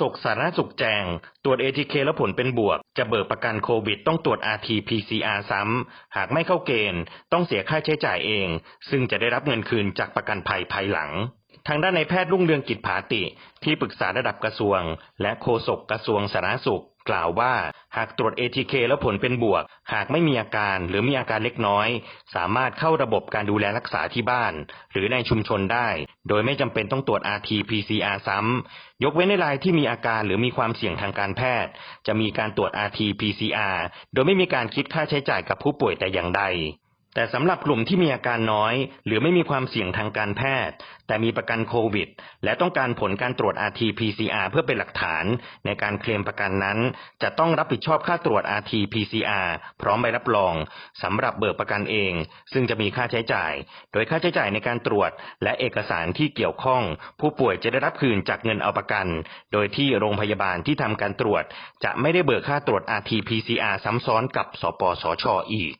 ศกสาธารณสุขแจง ตรวจ ATK แล้วผลเป็นบวก จะเบิกประกันโควิดต้องตรวจ RT-PCR ซ้ำ หากไม่เข้าเกณฑ์ ต้องเสียค่าใช้จ่ายเอง ซึ่งจะได้รับเงินคืนจากประกันภัยภายหลัง ทางด้านในแพทย์รุ่งเรืองกิจผาติ ที่ปรึกษาระดับกระทรวง และโฆษกกระทรวงสาธารณสุข กล่าวว่า หากตรวจ ATK แล้วผลเป็นบวก หากไม่มีอาการหรือมีอาการเล็กน้อย สามารถเข้าระบบการดูแลรักษาที่บ้าน หรือในชุมชนได้ โดยไม่จำเป็นต้องตรวจ RT-PCR ซ้ำยกเว้นในรายที่มีอาการหรือมีความเสี่ยงทางการแพทย์ จะมีการตรวจ RT-PCR โดยไม่มีการคิดค่าใช้จ่ายกับผู้ป่วยแต่อย่างใด แต่สำหรับกลุ่มที่มีอาการน้อย หรือไม่มีความเสี่ยงทางการแพทย์ แต่มีประกันโควิด และต้องการผลการตรวจ RT-PCR เพื่อเป็นหลักฐาน ในการเคลมประกันนั้น จะต้องรับผิดชอบค่าตรวจ RT-PCR พร้อมใบรับรองสำหรับเบิกประกันเอง ซึ่งจะมีค่าใช้จ่าย โดยค่าใช้จ่ายในการตรวจ และเอกสารที่เกี่ยวข้อง ผู้ป่วยจะได้รับคืนจากเงินเอาประกัน โดยที่โรงพยาบาลที่ทำการตรวจ จะไม่ได้เบิกค่าตรวจ RT-PCR ซ้ำซ้อนกับ สปสชอีก